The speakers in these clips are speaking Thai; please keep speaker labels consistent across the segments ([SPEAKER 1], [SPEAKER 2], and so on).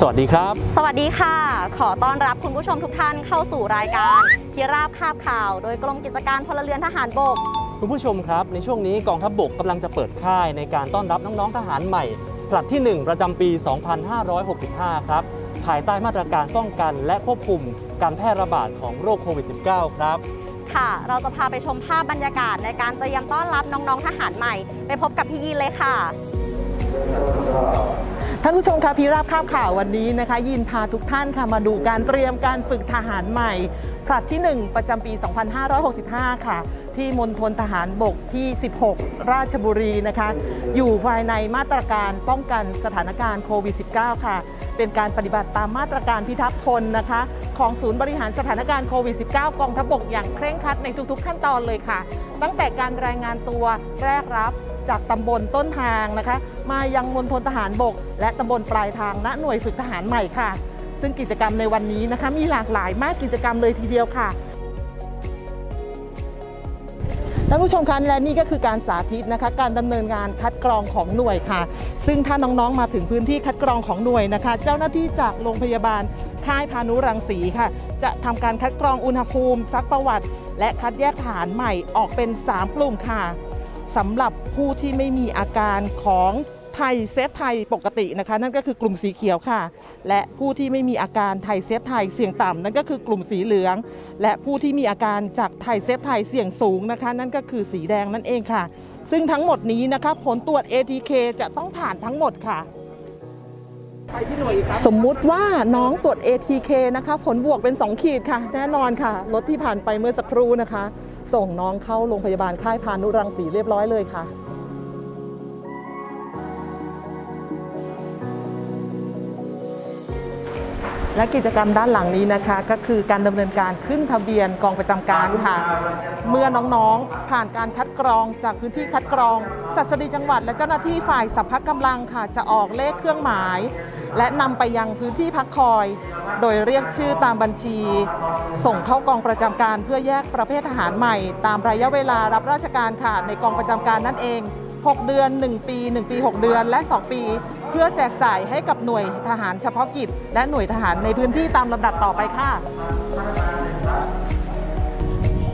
[SPEAKER 1] สวัสดีครับ
[SPEAKER 2] สวัสดีค่ะ ขอต้อนรับคุณผู้ชมทุกท่านเข้าสู่รายการที่ราบคาบข่าว โดยกรมกิจการพลเรือนทหารบก
[SPEAKER 1] คุณผู้ชมครับ ในช่วงนี้กองทัพบบกกำลังจะเปิดค่ายในการต้อนรับน้องๆทหารใหม่ผลัดที่ 1 ประจำปี 2565 ครับ ภายใต้มาตรการป้องกันและควบคุมการแพร่ระบาดของโรคโควิด -19 ครับ
[SPEAKER 2] ค่ะ เราจะพาไปชมภาพบรรยากาศในการเตรียมต้อนรับน้องๆทหารใหม่ ไปพบกับพี่ยีนเลยค่ะ
[SPEAKER 3] ท่านผู้ชมคะพีราบคาบข่าววันนี้นะคะ ยินพาทุกท่านค่ะมาดูการเตรียมการฝึกทหารใหม่ผลัดที่ 1 ประจำปี 2565 ค่ะ ที่มณฑลทหารบกที่ 16 ราชบุรีนะคะ อยู่ภายในมาตรการป้องกันสถานการณ์โควิด -19 ค่ะ เป็นการปฏิบัติตามมาตรการพิทักษ์พลนะคะ ของศูนย์บริหารสถานการณ์โควิด -19 กองทัพบกอย่างเคร่งครัดในทุกๆ ขั้นตอนเลยค่ะ ตั้งแต่การรายงานตัวแรกรับจากตำบลต้นทางนะคะ มายังมณฑลทหารบก และตำบลปลายทางณหน่วยฝึกทหารใหม่ค่ะ ซึ่งกิจกรรมในวันนี้นะคะ มีหลากหลายมากกิจกรรมเลยทีเดียวค่ะท่านผู้ชมคะและนี่ก็คือการสาธิตนะคะ การดำเนินงานคัดกรองของหน่วยค่ะ ซึ่งถ้าน้องๆมาถึงพื้นที่คัดกรองของหน่วยนะคะ เจ้าหน้าที่จากโรงพยาบาลค่ายพานุรังสีค่ะ จะทำการคัดกรองอุณหภูมิซักประวัติ และคัดแยกทหารใหม่ออกเป็น 3 กลุ่มค่ะสำหรับผู้ที่ไม่มีอาการของ ไทยเซฟไทยปกตินะคะ นั่นก็คือกลุ่มสีเขียวค่ะ และผู้ที่ไม่มีอาการไทยเซฟไทยเสี่ยงต่ำนั่นก็คือกลุ่มสีเหลือง และผู้ที่มีอาการจากไทยเซฟไทยเสี่ยงสูงนะคะ นั่นก็คือสีแดงนั่นเองค่ะ ซึ่งทั้งหมดนี้นะคะผลตรวจ ATK จะต้องผ่านทั้งหมดค่ะสมมุติว่าน้องตรวจ ATK นะคะ ผลบวกเป็น 2 ขีดค่ะ แน่นอนค่ะ รถที่ผ่านไปเมื่อสักครู่นะคะ ส่งน้องเข้าโรงพยาบาลค่ายพานุรังสีเรียบร้อยเลยค่ะ และกิจกรรมด้านหลังนี้นะคะ ก็คือการดำเนินการขึ้นทะเบียนกองประจำการค่ะ เมื่อน้องๆผ่านการคัดกรองจากพื้นที่คัดกรองสัตดีจังหวัด และเจ้าหน้าที่ฝ่ายสัพพะกำลังค่ะ จะออกเลขเครื่องหมาย และนำไปยังพื้นที่พักคอย โดยเรียกชื่อตามบัญชี ส่งเข้ากองประจำการเพื่อแยกประเภททหารใหม่ ตามระยะเวลารับราชการค่ะในกองประจำการนั่นเอง 6 เดือน 1 ปี 1 ปี 6 เดือนและ 2 ปี เพื่อแจกจ่ายให้กับหน่วยทหารเฉพาะกิจ และหน่วยทหารในพื้นที่ตามลำดับต่อไปค่ะ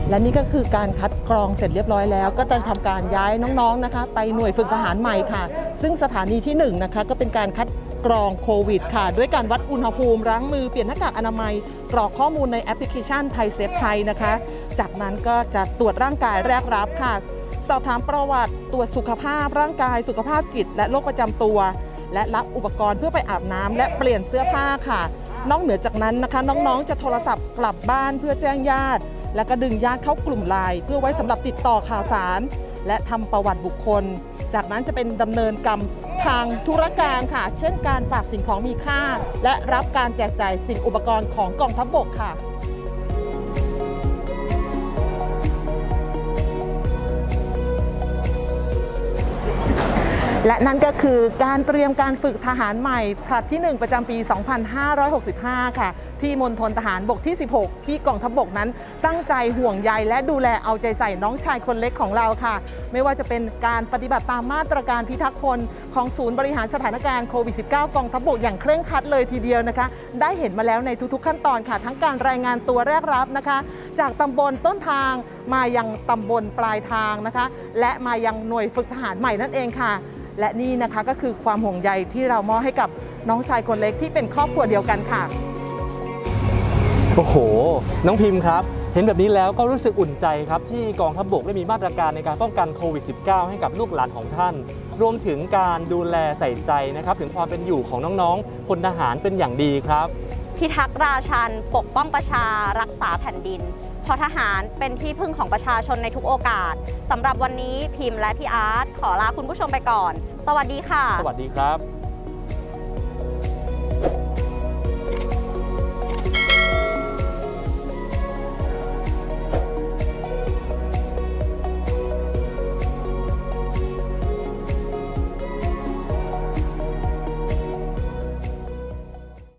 [SPEAKER 3] และนี่ก็คือการคัดกรองเสร็จเรียบร้อยแล้ว ก็จะทำการย้ายน้องๆนะคะ ไปหน่วยฝึกทหารใหม่ค่ะ ซึ่งสถานีที่1นะคะก็เป็นการคัดกรองโควิดค่ะ ด้วยการวัดอุณหภูมิล้างมือเปลี่ยนหน้ากากอนามัย กรอกข้อมูลในแอปพลิเคชันไทยเซฟไทยนะคะ จากนั้นก็จะตรวจร่างกายแรกรับค่ะ สอบถามประวัติตรวจสุขภาพร่างกายสุขภาพจิต และโรคประจำตัว และรับอุปกรณ์เพื่อไปอาบน้ำและเปลี่ยนเสื้อผ้าค่ะ นอกเหนือจากนั้นนะคะ น้องๆ จะโทรศัพท์กลับบ้านเพื่อแจ้งญาติ แล้วก็ดึงญาติเข้ากลุ่มไลน์เพื่อไว้สำหรับติดต่อข่าวสาร และทำประวัติบุคคล จากนั้นจะเป็นดำเนินกรรมทางธุรการค่ะ เช่นการฝากสิ่งของมีค่า และรับการแจกจ่ายสิ่งอุปกรณ์ของกองทัพบกค่ะ และนั่นก็คือการเตรียมการฝึกทหารใหม่ผลัดที่ 1 ประจำปี 2565 ค่ะ ที่มณฑลทหารบกที่ 16 ที่กองทัพบกนั้น ตั้งใจห่วงใยและดูแลเอาใจใส่น้องชายคนเล็กของเราค่ะ ไม่ว่าจะเป็นการปฏิบัติตามมาตรการพิทักษ์พลของศูนย์บริหารสถานการณ์โควิด -19 กองทัพบกอย่างเคร่งครัดเลยทีเดียวนะคะ ได้เห็นมาแล้วในทุกๆขั้นตอนค่ะ ทั้งการรายงานตัวแรกรับนะคะ จากตำบลต้นทางมายังตำบลปลายทางนะคะ และมายังหน่วยฝึกทหารใหม่นั่นเองค่ะ และนี่นะคะก็คือความห่วงใยที่เรามอบให้กับน้องชายคนเล็กที่เป็นครอบครัวเดียวกันค่ะ
[SPEAKER 1] โอ้โห น้องพิมพ์ครับ เห็นแบบนี้แล้วก็รู้สึกอุ่นใจครับ ที่กองทัพบบกได้มีมาตรการในการป้องกันโควิด -19 ให้กับลูกหลานของท่าน รวมถึงการดูแลใส่ใจนะครับ ถึงความเป็นอยู่ของน้องๆพลทหารเป็นอย่างดีครับ
[SPEAKER 2] พิทักษ์ราชันปกป้องประชารักษาแผ่นดินเพอทหารเป็นที่พึ่งของประชาชนในทุกโอกาสสำหรับวันนี้พิมพ์และพี่อาร์ตขอลาคุณผู้ชมไปก่อน สวัสดีค่ะ
[SPEAKER 1] สวัสดีครับ